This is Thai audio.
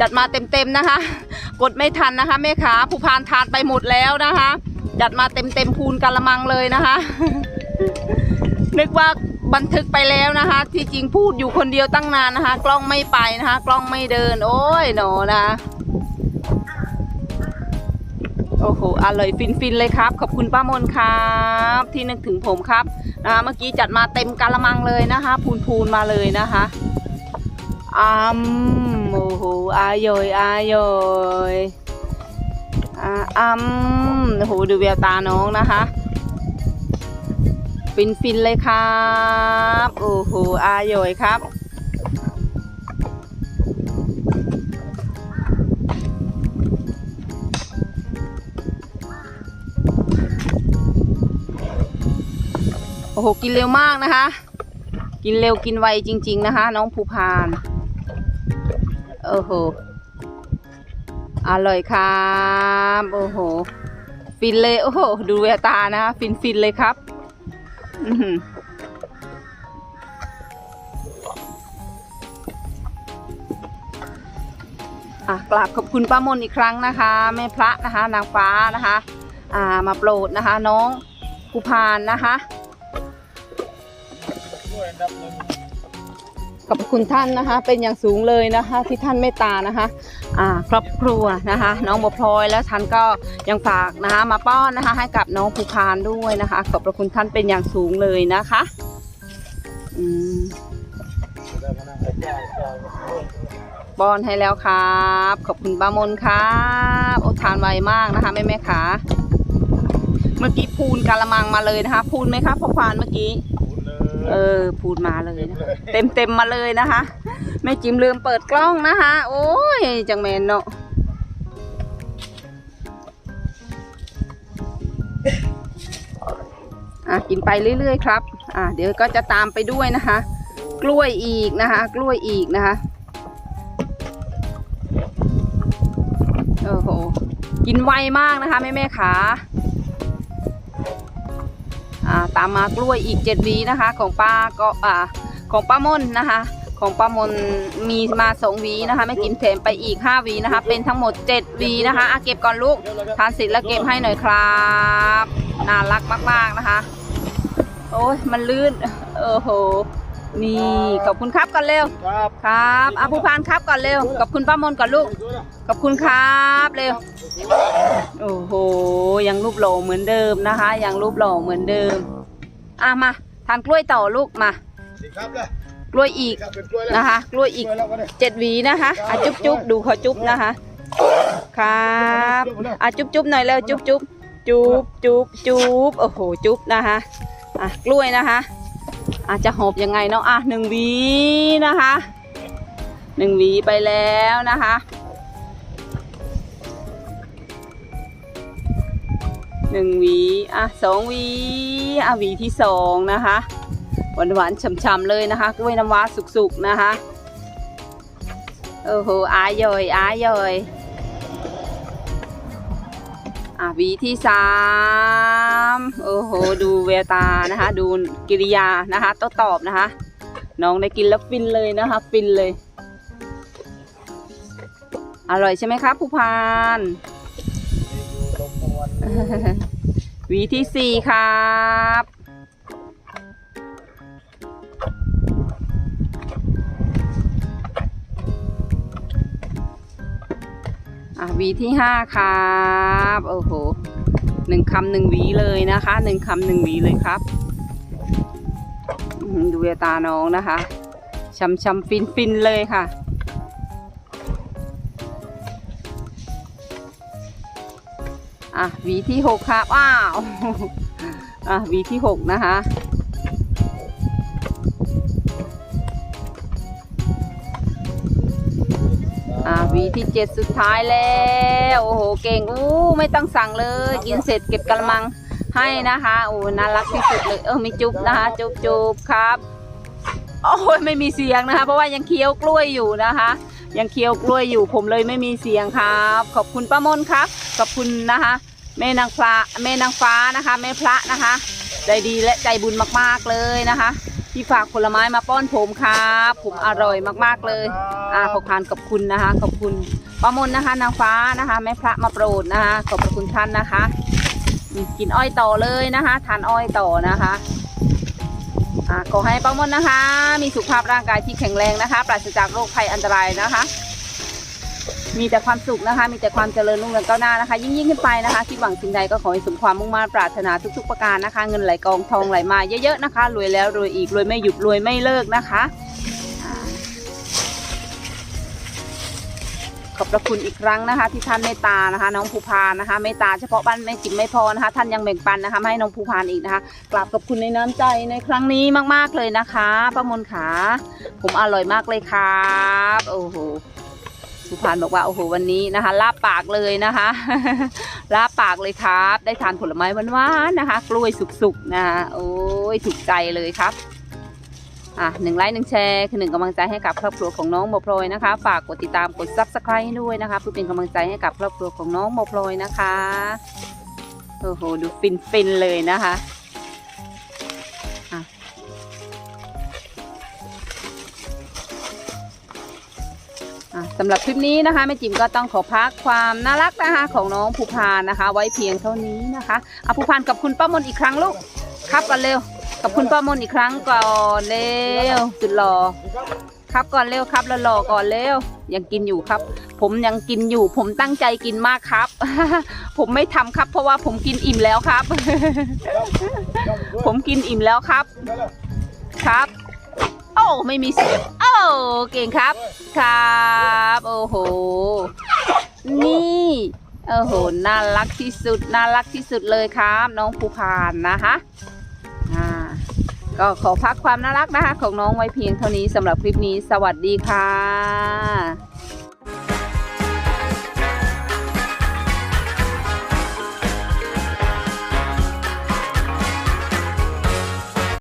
จัดมาเต็มๆนะคะ กดไม่ทันนะคะแม่ขาผู้พานทานไปหมดแล้วนะคะ จัดมาเต็มๆพูนกะละมังเลยนะคะ นึกว่าบันทึกไปแล้วนะคะ ที่จริงพูดอยู่คนเดียวตั้งนานนะคะ กล้องไม่ไปนะคะ กล้องไม่เดิน โอ้ยหนอนะโอ้โหอร่อยฟินๆเลยครับ ขอบคุณป้ามนครับ ที่นึกถึงผมครับนะะเมื่อกี้จัดมาเต็มกะละมังเลยนะคะ พูนๆมาเลยนะคะอืม โอ้โหอายอยอายอยอ่าอืมโอ้โหดูแววตาน้องนะคะ ฟินฟินเลยครับ โอ้โหอาโยยครับโอ้โห กินเร็วมากนะคะ กินเร็วกินไวจริง ๆ นะคะ น้องภูพาน โอ้โห อร่อยครับโอ้โห ฟินเลย โอ้โห ดูแววตานะฟินฟินๆเลยครับอื้อหืออะกราบขอบคุณป้ามนอีกครั้งนะคะ แม่พระนะคะ นางฟ้านะคะ อ่ามาโปรดนะคะ น้องภูพานนะคะ ขอบคุณท่านนะคะ เป็นอย่างสูงเลยนะคะ ที่ท่านเมตตานะคะอ่าครอบครัวนะคะ น้องบัวพลอยแล้วท่านก็ยังฝากนะคะ มาป้อนนะคะ ให้กับน้องภูพานด้วยนะคะ ขอบพระคุณท่านเป็นอย่างสูงเลยนะคะอืมป้อนให้แล้วครับ ขอบคุณป้ามนครับโอทานไวมากนะคะแม่แม่ขาเมื่อกี้พูนกะละมังมาเลยนะคะ พูนไหมคะพ่อควานเมื่อกี้ เออพูดมาเลยนะคะเต็มเต็มมาเลยนะคะแม่จิมลืมเปิดกล้องนะคะ โอ้ยจังแมนเนาะอะกินไปเรื่อยๆครับ อะเดี๋ยวก็จะตามไปด้วยนะคะ กล้วยอีกนะคะ กล้วยอีกนะคะโอ้โหกินไวมากนะคะแม่แม่ขา ตามมากล้วยอีกเจ็ดวีนะคะ ของป้าก็ของป้ามนนะคะ ของป้ามนมีมาสองวีนะคะไม่กินแถมไปอีกห้าวีนะคะ เป็นทั้งหมดเจ็ดวีนะคะอาเก็บก่อนลูกทานเสร็จแล้วเก็บให้หน่อยครับน่ารักมาก ๆนะคะ โอ้ยมันลื่นโอ้โห นี่ขอบคุณครับก่อนเร็ว ครับครับอาภูพานครับก่อนเร็ว ขอบคุณป้ามนก่อนลูก ขอบคุณครับเร็ว โอ้โห ยังรูปหล่อเหมือนเดิมนะคะ ยังรูปหล่อเหมือนเดิม อะมาทานกล้วยต่อลูกมาดีครับเลยกล้วยอีกครับเป็นกล้วยเลยนะคะ กล้วยอีกกล้วยแล้วก็ได้เจ็ดหวีนะคะอะจุ๊บจุ๊บดูเขาจุ๊บนะคะ ครับอะจุ๊บจุ๊บหน่อยเร็วจุ๊บจุ๊บจุ๊บจุ๊บจุ๊บโอ้โห จุ๊บนะคะ อะกล้วยนะคะ อาจจะหอบยังไงเนาะอะหนึ่งวีนะคะหนึ่งวีไปแล้วนะคะหนึ่งวีอะสองวีอะวีที่สองนะคะหวานหวานๆฉ่ำๆเลยนะคะกล้วยน้ำว้าสุกๆนะคะโอ้โหอายอยอายอย อะวีที่สามโอ้โห ดูเววตานะคะ ดูกิริยานะคะโต้ตอบนะคะ น้องได้กินแล้วฟินเลยนะคะ ฟินเลย อร่อยใช่ไหมครับผู้พานวีที่สี่ครับ อะวีที่ห้าครับโอ้โหหนึ่งคำหนึ่งวีเลยนะคะหนึ่งคำหนึ่งวีเลยครับดูตาน้องนะคะช้ำช้ำฟินฟินเลยค่ะอะวีที่หกครับว้าวอะวีที่หกนะคะ วีที่เจ็ดสุดท้ายแล้ว โอ้โห เก่ง อู้ ไม่ต้องสั่งเลย กินเสร็จเก็บกระมังให้นะคะ โอ้ น่ารักที่สุดเลย เออมีจุ๊บนะคะ จุ๊บจุ๊บครับ โอ้ยไม่มีเสียงนะคะ เพราะว่ายังเคี้ยวกล้วยอยู่นะคะ ยังเคี้ยวกล้วยอยู่ ผมเลยไม่มีเสียงครับ ขอบคุณป้ามนครับ ขอบคุณนะคะแม่นางฟ้าแม่นางฟ้านะคะแม่พระนะคะ ใจดีและใจบุญมากๆเลยนะคะ ที่ฝากผลไม้มาป้อนผมครับผมอร่อยมากๆเลย อ่าขอบคานขอบคุณนะคะ ขอบคุณป้ามนนะคะ นางฟ้านะคะแม่พระมาโปรดนะคะ ขอบพระคุณท่านนะคะกินอ้อยต่อเลยนะคะ ทานอ้อยต่อนะคะอ่าขอให้ป้ามนนะคะ มีสุขภาพร่างกายที่แข็งแรงนะคะ ปราศจากโรคภัยอันตรายนะคะ มีแต่ความสุขนะคะ มีแต่ความเจริญรุ่งเรืองก้าวหน้านะคะ ยิ่งยิ่งขึ้นไปนะคะคิดหวังสิ่งใดก็ขอให้สมความมุ่งมั่นปรารถนาทุก ๆ ประการนะคะ เงินไหลกองทองไหลมาเยอะๆนะคะ รวยแล้วรวยอีกรวยไม่หยุดรวยไม่เลิกนะคะ ขอบพระคุณอีกครั้งนะคะ ที่ท่านเมตตานะคะ น้องภูพานนะคะเมตตาเฉพาะบ้านแม่จิ๋มไม่พอนะคะ ท่านยังแบ่งปันนะคะให้น้องภูพานอีกนะคะกราบขอบคุณในน้ำใจในครั้งนี้มากๆเลยนะคะป้ามนขาผมอร่อยมากเลยครับโอ้โห สุพานบอกว่าโอ้โหวันนี้นะคะลาบปากเลยนะคะลาบปากเลยครับ ได้ทานผลไม้หวานๆนะคะ กล้วยสุกๆนะคะโอ้ยถูกใจเลยครับอะหนึ่งไลค์หนึ่งแชร์คือหนึ่งกำลังใจให้กับครอบครัวของน้องโมโปรยนะคะ ฝากกดติดตามกดซับสไครต์ด้วยนะคะเพื่อเป็นกำลังใจให้กับครอบครัวของน้องโมโปรยนะคะโอ้โหดูฟินๆเลยนะคะ สำหรับคลิปนี้นะคะแม่จิ๋มก็ต้องขอพักความน่ารักนะคะของน้องภูพานนะคะ ไว้เพียงเท่านี้นะคะเอาภูพานกับคุณป้ามนอีกครั้งลูกครับก่อนเร็ว กับคุณป้ามนอีกครั้งก่อนเร็วสุดหล่อครับก่อนเร็วครับแล้วหล่อก่อนเร็วยังกินอยู่ครับ ผมยังกินอยู่ ผมตั้งใจกินมากครับ ผมไม่ทำครับ เพราะว่าผมกินอิ่มแล้วครับ ผมกินอิ่มแล้วครับ ครับ โอ้ไม่มีเสียง เก่งครับ ครับ โอ้โห นี่โอ้โห น่ารักที่สุด น่ารักที่สุดเลยครับ น้องภูพานนะคะอ่าก็ขอพักความน่ารักนะคะ ของน้องไว้เพียงเท่านี้สำหรับคลิปนี้ สวัสดีค่ะ